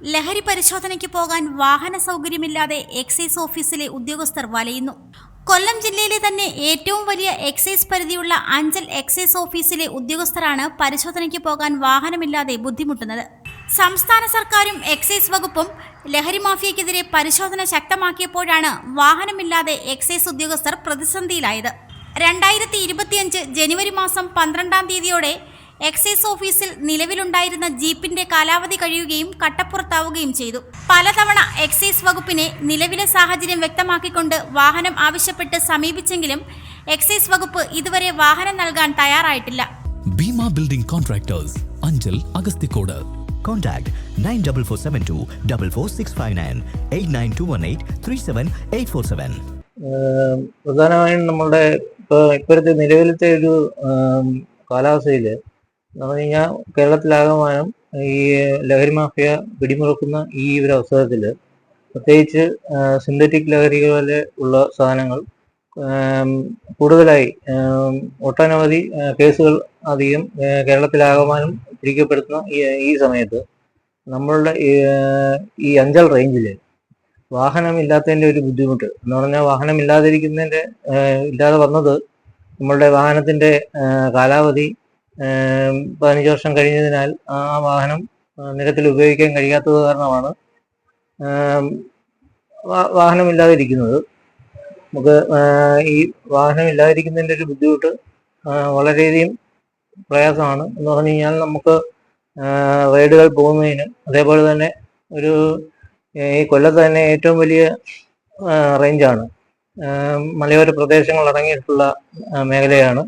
ലഹരി പരിശോധനയ്ക്ക് പോകാൻ വാഹന സൗകര്യമില്ലാതെ എക്സൈസ് ഓഫീസിലെ ഉദ്യോഗസ്ഥർ വലയുന്നു. കൊല്ലം ജില്ലയിലെ തന്നെ ഏറ്റവും വലിയ എക്സൈസ് പരിധിയുള്ള അഞ്ചൽ എക്സൈസ് ഓഫീസിലെ ഉദ്യോഗസ്ഥരാണ് പരിശോധനയ്ക്ക് പോകാൻ വാഹനമില്ലാതെ ബുദ്ധിമുട്ടുന്നത്. സംസ്ഥാന സർക്കാരും എക്സൈസ് വകുപ്പും ലഹരി മാഫിയക്കെതിരെ പരിശോധന ശക്തമാക്കിയപ്പോഴാണ് വാഹനമില്ലാതെ എക്സൈസ് ഉദ്യോഗസ്ഥർ പ്രതിസന്ധിയിലായത്. രണ്ടായിരത്തി ജനുവരി മാസം പന്ത്രണ്ടാം തീയതിയോടെ എക്സൈസ് ഓഫീസിൽ നിലവിലുണ്ടായിരുന്ന ജീപ്പിന്റെ കാലാവധി കഴിയുകയും കട്ടപ്പുറത്താവുകയും ചെയ്തു. പലതവണ എക്സൈസ് വകുപ്പിനെ നിലവിലെ സാഹചര്യം വ്യക്തമാക്കിക്കൊണ്ട് വാഹനം ആവശ്യപ്പെട്ട് സമീപിച്ചെങ്കിലും എക്സൈസ് വകുപ്പ് ഇതുവരെ വാഹനം നൽകാൻ തയ്യാറായിട്ടില്ല. Bhima building contractors Anchal Agasthikode. Contact nine double four seven two double four six five nine eight nine two one eight three seven eight four seven. പ്രധാനമായും നമ്മളുടെ ഇപ്പോൾ ഇപ്പോഴത്തെ നിലവിലത്തെ ഒരു കാലാവസ്ഥയിൽ എന്ന് പറഞ്ഞു കഴിഞ്ഞാൽ കേരളത്തിലാകമാനം ഈ ലഹരി മാഫിയ പിടിമുറുക്കുന്ന ഈ ഒരു അവസരത്തിൽ പ്രത്യേകിച്ച് സിന്തറ്റിക് ലഹരികൾ വരെ ഉള്ള സാധനങ്ങൾ കൂടുതലായി ഒട്ടനവധി കേസുകൾ അധികം കേരളത്തിലാകമാനം പിടിക്കപ്പെടുത്തുന്ന ഈ സമയത്ത് നമ്മളുടെ ഈ, അഞ്ചൽ റേഞ്ചിൽ വാഹനമില്ലാത്തതിന്റെ ഒരു ബുദ്ധിമുട്ട് എന്ന് പറഞ്ഞാൽ വാഹനം ഇല്ലാതിരിക്കുന്നതിന്റെ ഇല്ലാതെ വന്നത് നമ്മളുടെ വാഹനത്തിന്റെ കാലാവധി പതിനഞ്ച് വർഷം കഴിഞ്ഞതിനാൽ ആ വാഹനം നിരത്തിൽ ഉപയോഗിക്കാൻ കഴിയാത്തത് കാരണമാണ് വാഹനമില്ലാതിരിക്കുന്നത്. നമുക്ക് ഈ വാഹനം ഇല്ലാതിരിക്കുന്നതിന്റെ ഒരു ബുദ്ധിമുട്ട് വളരെയധികം പ്രയാസമാണ്. എന്ന് പറഞ്ഞു കഴിഞ്ഞാൽ നമുക്ക് റൈഡുകൾ പോകുന്നതിന് അതേപോലെ തന്നെ ഒരു ഈ കൊല്ലത്ത് തന്നെ ഏറ്റവും വലിയ റേഞ്ചാണ്. മലയോര പ്രദേശങ്ങൾ അടങ്ങിയിട്ടുള്ള മേഖലയാണ്.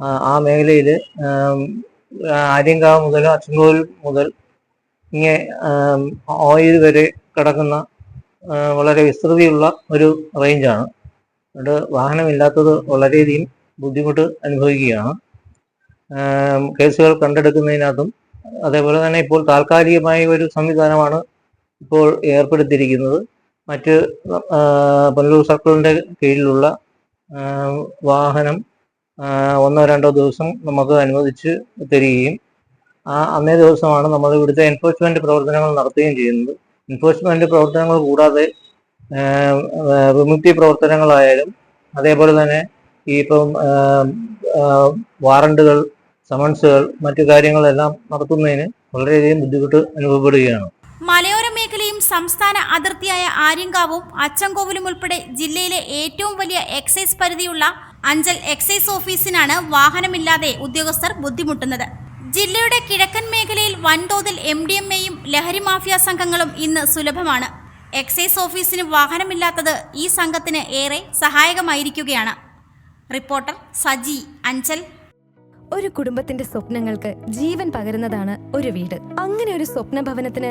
ആ മേഖലയിൽ ആര്യങ്കാവ് മുതൽ അച്ചൻകോവിൽ മുതൽ ഇങ്ങനെ ഓയിൽ വരെ കിടക്കുന്ന വളരെ വിസ്തൃതിയുള്ള ഒരു റേഞ്ചാണ്. അതുകൊണ്ട് വാഹനമില്ലാത്തത് വളരെയധികം ബുദ്ധിമുട്ട് അനുഭവിക്കുകയാണ്. കേസുകൾ കണ്ടെടുക്കുന്നതിനകത്തും അതേപോലെ തന്നെ ഇപ്പോൾ താൽക്കാലികമായ ഒരു സംവിധാനമാണ് ഇപ്പോൾ ഏർപ്പെടുത്തിയിരിക്കുന്നത്. മറ്റ് പുനലൂർ സർക്കിളിന്റെ കീഴിലുള്ള വാഹനം ഒന്നോ രണ്ടോ ദിവസം നമുക്ക് അനുവദിച്ച് തരികയും ആ അന്നേ ദിവസമാണ് നമ്മൾ ഇവിടുത്തെ എൻഫോഴ്സ്മെന്റ് പ്രവർത്തനങ്ങൾ നടത്തുകയും ചെയ്യുന്നത്. എൻഫോഴ്സ്മെന്റ് പ്രവർത്തനങ്ങൾ കൂടാതെ വിമുക്തി പ്രവർത്തനങ്ങളായാലും അതേപോലെ തന്നെ ഈ ഇപ്പം വാറണ്ടുകൾ സമൻസുകൾ മറ്റു കാര്യങ്ങളെല്ലാം നടത്തുന്നതിന് വളരെയധികം ബുദ്ധിമുട്ട് അനുഭവപ്പെടുകയാണ്. സംസ്ഥാന അതിർത്തിയായ ആര്യങ്കാവും അച്ചൻകോവിലും ഉൾപ്പെടെ ജില്ലയിലെ ഏറ്റവും വലിയ എക്സൈസ് പരിധിയുള്ള അഞ്ചൽ എക്സൈസ് ഓഫീസിനാണ് വാഹനമില്ലാതെ ഉദ്യോഗസ്ഥർ ബുദ്ധിമുട്ടുന്നത്. ജില്ലയുടെ കിഴക്കൻ മേഖലയിൽ വൻതോതിൽ എം ഡി എം എയും ലഹരി മാഫിയ സംഘങ്ങളും ഇന്ന് സുലഭമാണ്. എക്സൈസ് ഓഫീസിന് വാഹനമില്ലാത്തത് ഈ സംഘത്തിന് ഏറെ സഹായകമായിരിക്കുകയാണ്. റിപ്പോർട്ടർ സജി അഞ്ചൽ. ഒരു കുടുംബത്തിന്റെ സ്വപ്നങ്ങൾക്ക് ജീവൻ പകരുന്നതാണ് ഒരു വീട്. അങ്ങനെ ഒരു സ്വപ്ന ഭവനത്തിന്